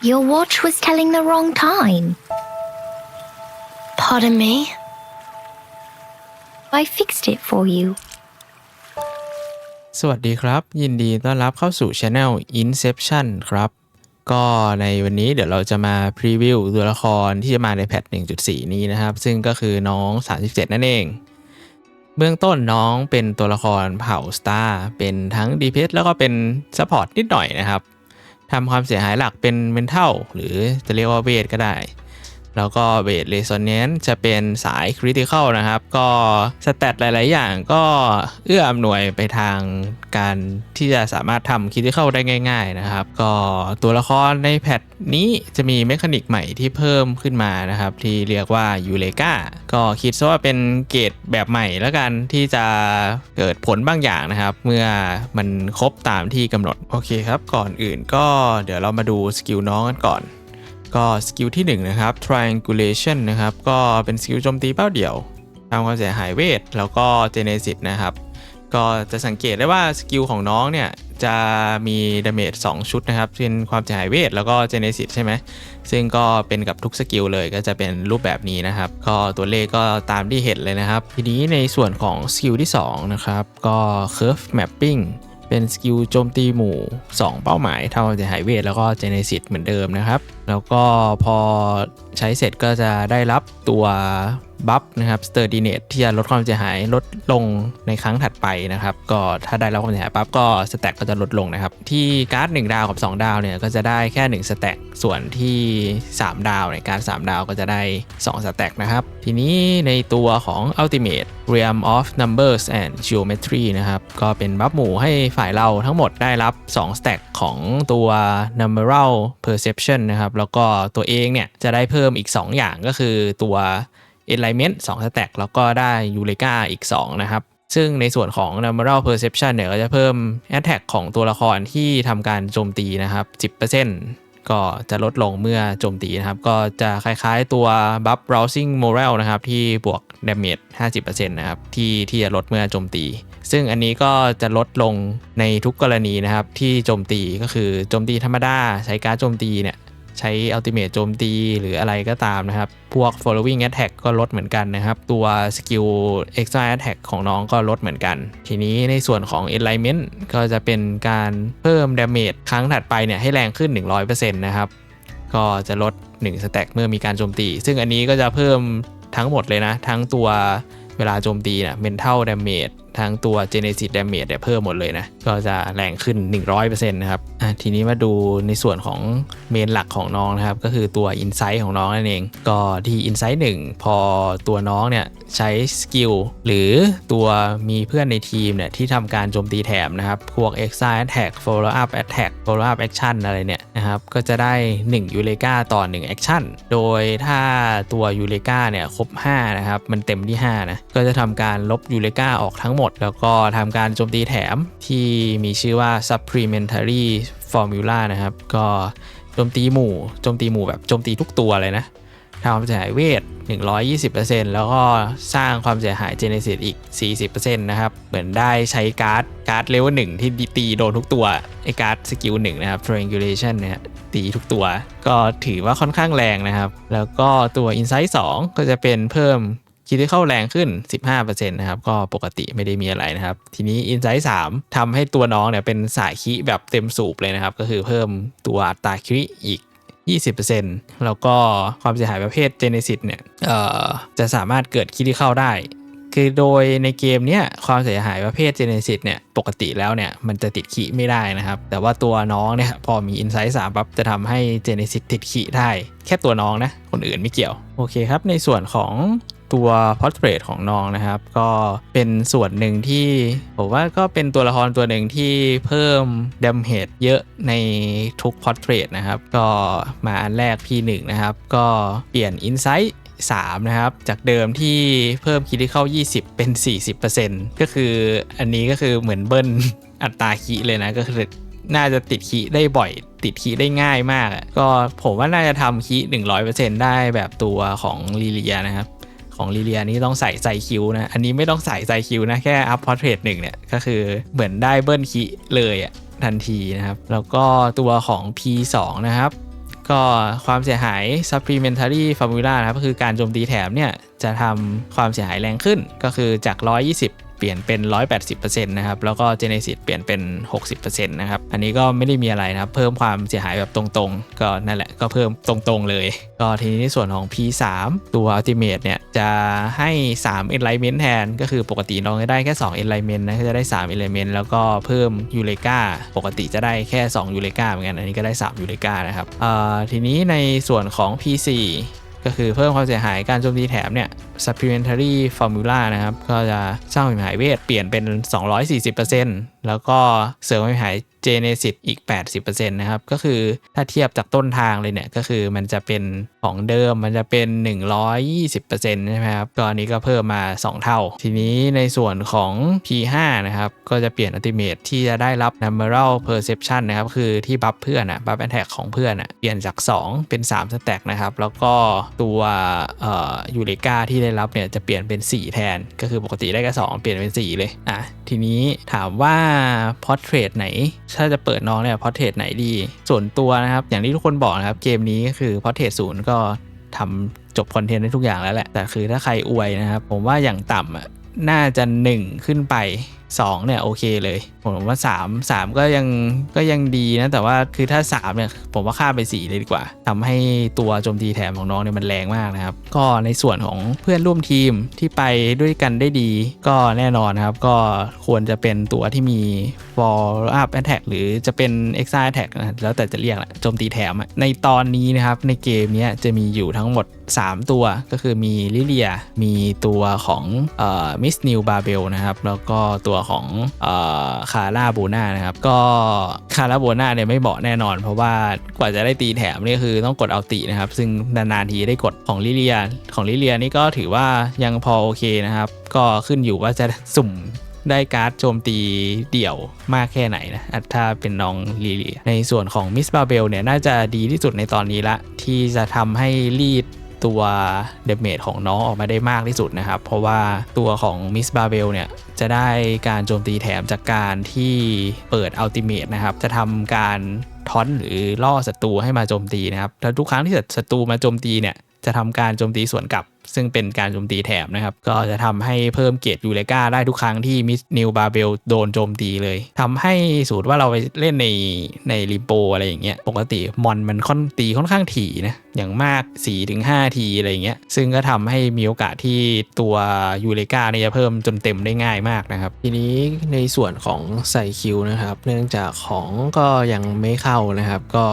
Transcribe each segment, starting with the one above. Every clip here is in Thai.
Your watch was telling the wrong time. Pardon me? I fixed it for you. สวัสดีครับ ยินดีต้อนรับเข้าสู่ช anel Inception ครับ ก็ในวันนี้เดี๋ยวเราจะมาพรีวิวตัวละครที่จะมาในแพท 1.4 นี้นะครับ ซึ่งก็คือน้อง 37 นั่นเอง เบื้องต้นน้องเป็นตัวละครเผ่าสตาร์เป็นทั้ง DPS แล้วก็เป็นซัพพอร์ตนิดหน่อยนะครับ ทำความเสียหายหลักเป็นเมนเทลหรือจะเรียกว่าเวทก็ได้ แล้วก็เบสเรโซเนนจะเป็นสายคริติคอลนะครับ ก็สแตทหลาย ๆ อย่างก็เอื้ออำนวยไปทางการที่จะสามารถทำคริติคอลได้ง่าย ๆ นะครับ ก็ตัวละครในแพทนี้จะมีเมคานิกใหม่ที่เพิ่มขึ้นมานะครับ ที่เรียกว่ายูเลกาก็คิดซะว่าเป็นเกรดแบบใหม่แล้วกันที่จะเกิดผลบางอย่างนะครับ เมื่อมันครบตามที่กำหนด โอเคครับ ก่อนอื่นก็เดี๋ยวเรามาดูสกิลน้องกันก่อน ก็สกิลที่ 1 นะครับ triangulation นะครับ ก็เป็นสกิลโจมตีเป้าเดี่ยวทำความเสียหายเวท แล้วก็เจเนซิตนะครับ ก็จะสังเกตได้ว่าสกิลของน้องเนี่ยจะมีดาเมจ2ชุดนะครับเป็นความเสียหายเวท แล้วก็เจเนซิตใช่ไหม ซึ่งก็เป็นกับทุกสกิลเลยก็จะเป็นรูปแบบนี้นะครับ ก็ตัวเลขก็ตามที่เห็นเลยนะครับ ทีนี้ในส่วนของสกิลที่ 2 นะครับ ก็ curve mapping เป็นสกิลโจมตีหมู่ 2 เป้าหมายเท่าจะหายเวทแล้วก็เจเนซิตเหมือนเดิมนะครับ แล้วก็พอใช้เสร็จก็จะได้รับตัว บัฟนะครับสเตอร์ดิเนตที่จะลดความเสียหายลดลงในครั้งถัดไปนะครับ ก็ถ้าได้รับความเสียหายปั๊บก็สแต็กก็จะลดลงนะครับ ที่การ์ด 1 ดาวกับ 2 ดาวเนี่ยก็จะได้แค่ 1 สแต็กส่วนที่ 3 ดาวในการด3ดาวก็จะได้ 2 สแต็กนะครับ ทีนี้ในตัวของ Ultimate Realm of Numbers and Geometry นะครับ ก็เป็นบัฟหมู่ให้ฝ่ายเราทั้งหมดได้รับ2สแต็กของตัว Numeral Perception นะครับ แล้วก็ตัวเองเนี่ยจะได้เพิ่มอีก 2 อย่างก็คือตัว Alignment 2สแต็กแล้วก็ได้ Eureka อีก 2 นะครับ ซึ่งในส่วนของ Numeral Perception เนี่ยก็จะเพิ่ม Attack ของตัวละครที่ทำการโจมตีนะครับ 10%ก็จะลดลงเมื่อโจมตีนะครับ ก็จะคล้ายๆตัว Buff Rousing morale นะครับ ที่บวก Damage 50%นะครับที่ที่จะลดเมื่อโจมตีซึ่งอันนี้ก็จะลดลงในทุกกรณีนะครับที่โจมตีก็คือโจมตีธรรมดาใช้การโจมตีเนี่ย ใช้ Ultimate โจมตีหรืออะไรก็ตามนะครับ พวก following attack ก็ลดเหมือนกันนะครับ ตัวสกิล extra attack ของน้องก็ลดเหมือนกัน ทีนี้ในส่วนของ alignment ก็จะเป็นการเพิ่ม damage ครั้งถัดไปเนี่ยให้แรงขึ้น 100%นะครับ ก็จะลด1สแต็กเมื่อมีการโจมตี ซึ่งอันนี้ก็จะเพิ่มทั้งหมดเลยนะ ทั้งตัวเวลาโจมตีนะ mental damage ทั้งตัว genesis damage เนี่ยเพิ่มหมดเลยนะ ก็จะแรงขึ้น 100%นะครับอะทีนี้มาดูในส่วนของเมนหลักของน้องนะครับ ก็คือตัว insight ของน้องนั่นเอง ก็ที่ insight 1 พอตัวน้องเนี่ยใช้สกิลหรือตัวมีเพื่อนในทีมเนี่ยที่ทำการโจมตีแถมนะครับ พวก extra attack follow up attack follow up action อะไรเนี่ยนะครับก็จะได้ 1 ยูเลกาต่อ1 action โดยถ้าตัวยูเลกาเนี่ยครบ 5 นะครับ มันเต็มที่ 5 นะ ก็จะทำการลบยูเลกาออกทั้งหมดแล้วก็ทำการโจมตีแถมที่มีชื่อว่า supplementary formula นะครับ ก็โจมตีหมู่โจมตีหมู่แบบโจมตีทุกตัวเลยนะทำความเสียหายเวท 120%แล้วก็สร้างความเสียหายเจเนซิสอีก 40%นะครับ เหมือนได้ใช้การ์ด การ์ดเลเวลหนึ่งที่ตีโดนทุกตัว ไอการ์ดสกิลหนึ่งนะครับ triangulation เนี่ยตีทุกตัว ก็ถือว่าค่อนข้างแรงนะครับ แล้วก็ตัว insight 2 ก็จะเป็นเพิ่ม คิดที่เข้าแรงขึ้น 15%นะครับก็ปกติไม่ได้มีอะไรนะครับ ทีนี้ insight 3ทำให้ตัวน้องเนี่ยเป็นสายคิแบบเต็มสูบเลยนะครับ ก็คือเพิ่มตัวอัตราคิอีก20%แล้วก็ความเสียหายประเภท Genesis เนี่ยเอ่อจะสามารถเกิดคิดที่เข้าได้ คือโดยในเกมเนี้ยความเสียหายประเภท Genesis เนี่ยปกติแล้วเนี่ยมันจะติดขีไม่ได้นะครับ แต่ว่าตัวน้องเนี่ยพอมี Insight 3ปั๊บจะทำให้ Genesis ติดขีได้ แค่ตัวน้องนะ คนอื่นไม่เกี่ยว โอเคครับ ในส่วนของ ตัว Portrait ของน้องนะครับ ก็เป็นส่วนหนึ่งที่ผมว่าก็เป็นตัวละครตัวหนึ่งที่เพิ่ม damage เยอะในทุก Portrait นะครับ ก็มาอันแรก P1 นะครับ ก็เปลี่ยน Insight 3นะครับ จากเดิมที่เพิ่มคิดที่เข้า 20 เป็น 40%ก็คืออันนี้ก็คือเหมือนเบิ้ลอัตราคีเลยนะก็คือน่าจะติดคีได้บ่อย ติดคีได้ง่ายมาก ก็ผมว่าน่าจะทำคี100%ได้แบบตัวของลีเลียนะครับ ของลีเลียนี่ต้องใส่ไซคิวนะ อันนี้ไม่ต้องใส่ไซคิวนะ แค่อัพพอร์เทรตหนึ่งเนี่ย ก็คือเหมือนได้เบิ้ลคิเลยอะทันทีนะครับ แล้วก็ตัวของ P2 นะครับ ก็ความเสียหาย supplementary formula นะครับก็คือการโจมตีแถมเนี่ย จะทำความเสียหายแรงขึ้นก็คือจาก 120 เปลี่ยนเป็น 180%นะครับ แล้วก็ Genesis เปลี่ยนเป็น 60%นะครับ อันนี้ก็ไม่ได้มีอะไรนะครับ เพิ่มความเสียหายแบบตรงๆ ก็นั่นแหละ ก็เพิ่มตรงๆเลย ก็ทีนี้ในส่วนของ P3 ตัว Ultimate เนี่ย จะให้ 3 Enlightenment แทน ก็คือปกติน้องจะได้แค่ 2 Enlightenment นะ ก็จะได้ 3 Enlightenment แล้วก็เพิ่ม Eureka ปกติจะได้แค่2 Eureka เหมือนกัน อันนี้ก็ได้3 Eureka นะครับเอ่อทีนี้ในส่วนของ P4 ก็คือเพิ่มความเสียหายการโจมตีแถมเนี่ย supplementary formula นะครับ ก็จะสร้างความเสียหายเวทเปลี่ยนเป็น 240%แล้วก็เสริมความเสียหาย เจเนซิสอีก 80%นะครับ ก็คือถ้าเทียบจากต้นทางเลยเนี่ย ก็คือมันจะเป็นของเดิมมันจะเป็น 120%ใช่ไหมครับก็อันนี้ก็เพิ่มมา 2 เท่า ทีนี้ในส่วนของ P5 นะครับ ก็จะเปลี่ยน Ultimate ที่จะได้รับ Numeral Perception นะครับ คือที่บัฟเพื่อนอะบัฟแอนแท็กของเพื่อนอะเปลี่ยนจาก 2 เป็น 3 สแต็กนะครับ แล้วก็ตัวเอ่อยูเลกาที่ได้รับเนี่ยจะเปลี่ยนเป็น 4 แทน ก็คือปกติได้แค่2เปลี่ยนเป็น 4 เลยอะทีนี้ถามว่า Portrait ไหนถ้าจะเปิดน้องเนี่ยพอเทสไหนดี ส่วนตัวนะครับ อย่างที่ทุกคนบอกนะครับ เกมนี้ก็คือพอเทสศูนย์ก็ทำจบคอนเทนต์ได้ทุกอย่างแล้วแหละ แต่คือถ้าใครอวยนะครับ ผมว่าอย่างต่ำอะน่าจะ 1 ขึ้นไป 2เนี่ยโอเคเลย ผมว่า 3 3 ก็ยังก็ยังดีนะ แต่ว่าคือถ้า 3 เนี่ย ผมว่าข้ามไป 4 เลยดีกว่าทำให้ตัวโจมตีแถมของน้องเนี่ยมันแรงมากนะครับ ก็ในส่วนของเพื่อนร่วมทีมที่ไปด้วยกันได้ดี ก็แน่นอนนะครับ ก็ควรจะเป็นตัวที่มี follow up attack หรือจะเป็น exile attack นะแล้วแต่จะเรียกแหละโจมตีแถม ในตอนนี้นะครับในเกมนี้จะมีอยู่ทั้งหมด 3 ตัวก็คือมีลิเลีย มีตัวของมิสนิวบาเบลนะครับแล้วก็ตัวของคาร่าโบนานะครับ ก็คาร่าโบนาเนี่ยไม่เหมาะแน่นอน เพราะว่ากว่าจะได้ตีแถมนี่คือต้องกดเอาตินะครับ ซึ่งนานๆทีได้กดของลิเลีย ของลิเลียนี่ก็ถือว่ายังพอโอเคนะครับ ก็ขึ้นอยู่ว่าจะสุ่มได้การ์ดโจมตีเดี่ยวมากแค่ไหนนะ ถ้าเป็นน้องลีเลีย ในส่วนของมิสบาเบลเนี่ยน่าจะดีที่สุดในตอนนี้ละ ที่จะทำให้รีด ตัวเดเมจของน้องออกมาได้มากที่สุดนะครับ เพราะว่าตัวของมิสบาเบลเนี่ยจะได้การโจมตีแถมจากการที่เปิดอัลติเมทนะครับ จะทำการทอนหรือล่อศัตรูให้มาโจมตีนะครับแล้วทุกครั้งที่ศัตรูมาโจมตีเนี่ยจะทำการโจมตีสวนกลับ ซึ่งเป็นการโจมตีแถมนะครับ ก็จะทำให้เพิ่มเกรดยูเลกาได้ทุกครั้งที่มิสนิวบาเบลโดนโจมตีเลยทำให้สูตรว่าเราไปเล่นในในริโปอะไรอย่างเงี้ยปกติมอนมันค่อนตีค่อนข้างถี่นะอย่างมาก4-5ทีอะไรอย่างเงี้ยซึ่งก็ทำให้มีโอกาสที่ตัวยูเลกาเนี่ยจะเพิ่มจนเต็มได้ง่ายมากนะครับ ทีนี้ในส่วนของใส่คิวนะครับ เนื่องจากของก็ยังไม่เข้านะครับ ก็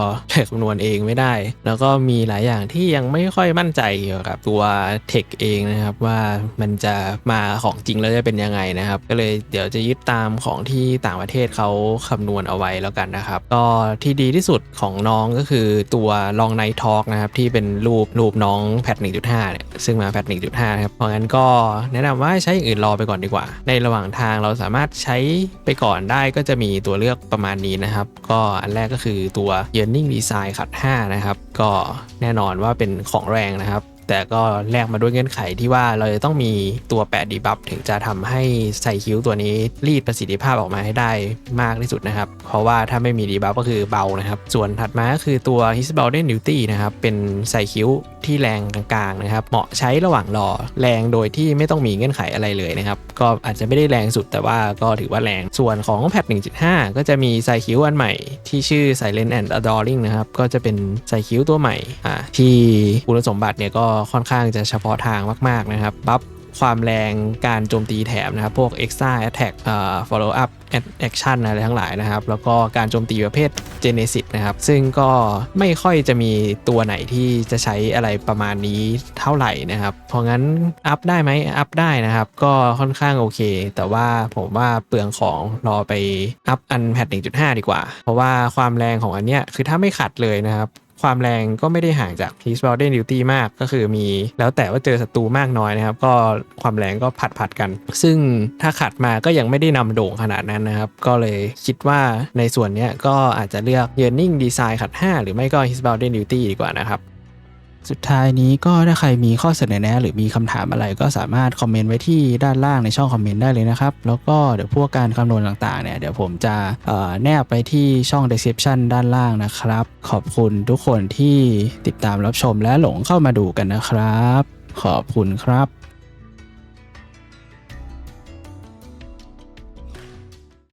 คำนวณเองไม่ได้ แล้วก็มีหลายอย่างที่ยังไม่ค่อยมั่นใจเกี่ยวกับตัวเทคเองนะครับว่ามันจะมาของจริงแล้วจะเป็นยังไงนะครับ ก็เลยเดี๋ยวจะยึดตามของที่ต่างประเทศเขาคำนวณเอาไว้แล้วกันนะครับ ก็ที่ดีที่สุดของน้องก็คือตัวลองไนทอกนะครับที่เป็นรูปรูปน้องแพท1.5เนี่ยซึ่งมาแพท1.5นะครับเพราะงั้นก็แนะนำว่าให้ใช้อย่างอื่นรอไปก่อนดีกว่า ในระหว่างทางเราสามารถใช้ไปก่อนได้ก็จะมีตัวเลือกประมาณนี้นะครับ ก็อันแรกก็คือตัว Yearning Design ขัด5นะครับก็แน่นอนว่าเป็นของแรงนะครับ แต่ก็แลกมาด้วยเงื่อนไขที่ว่าเราจะต้องมีตัว8ดีบัฟถึงจะทำให้ใส่คิ้วตัวนี้รีดประสิทธิภาพออกมาให้ได้มากที่สุดนะครับ เพราะว่าถ้าไม่มีดีบัฟก็คือเบานะครับ ส่วนถัดมาก็คือตัว His b o w d e n Duty นะครับ เป็นใส่คิ้วที่แรงกลางๆนะครับ เหมาะใช้ระหว่างรอแรงโดยที่ไม่ต้องมีเงื่อนไขอะไรเลยนะครับ ก็อาจจะไม่ได้แรงสุดแต่ว่าก็ถือว่าแรง ส่วนของแพท1.5 ก็จะมีไซคิวอันใหม่ ที่ชื่อ Silent and Adoring นะครับก็จะเป็นไซคิวตัวใหม่อ่าที่คุณสมบัติเนี่ยก็ค่อนข้างจะเฉพาะทางมาก ๆ นะครับ บัฟความแรงการโจมตีแถมนะครับ พวก extra attack อ่า follow up action อะไรทั้งหลายนะครับ แล้วก็การโจมตีประเภท genesis นะครับ ซึ่งก็ไม่ค่อยจะมีตัวไหนที่จะใช้อะไรประมาณนี้เท่าไหร่นะครับ เพราะงั้น อัพได้ไหมอัพได้นะครับ ก็ค่อนข้างโอเค แต่ว่าผมว่าเปลืองของรอไปอัพอันแพท1.5 ดีกว่า เพราะว่าความแรงของอันเนี้ยคือถ้าไม่ขัดเลยนะครับ ความแรงก็ไม่ได้ห่างจาก His b o w d e n Duty มากก็คือมีแล้วแต่ว่าเจอศัตรูมากน้อยนะครับ ก็ความแรงก็ผัดผัดๆกัน ซึ่งถ้าขัดมาก็ยังไม่ได้นำโด่งขนาดนั้นนะครับ ก็เลยคิดว่าในส่วนนี้ก็อาจจะเลือก Yearning Design ขัด 5 หรือไม่ก็ His b o w d e n Duty ดีกว่านะครับ สุดท้ายนี้ก็ถ้าใครมีข้อเสนอแนะ หรือมีคำถามอะไรก็สามารถคอมเมนต์ไว้ที่ด้านล่างในช่องคอมเมนต์ได้เลยนะครับ แล้วก็เดี๋ยวพวกการคำนวณต่างๆเนี่ยเดี๋ยวผมจะแนบไปที่ช่อง description ด้านล่างนะครับ ขอบคุณทุกคนที่ติดตามรับชมและหลงเข้ามาดูกันนะครับ ขอบคุณครับ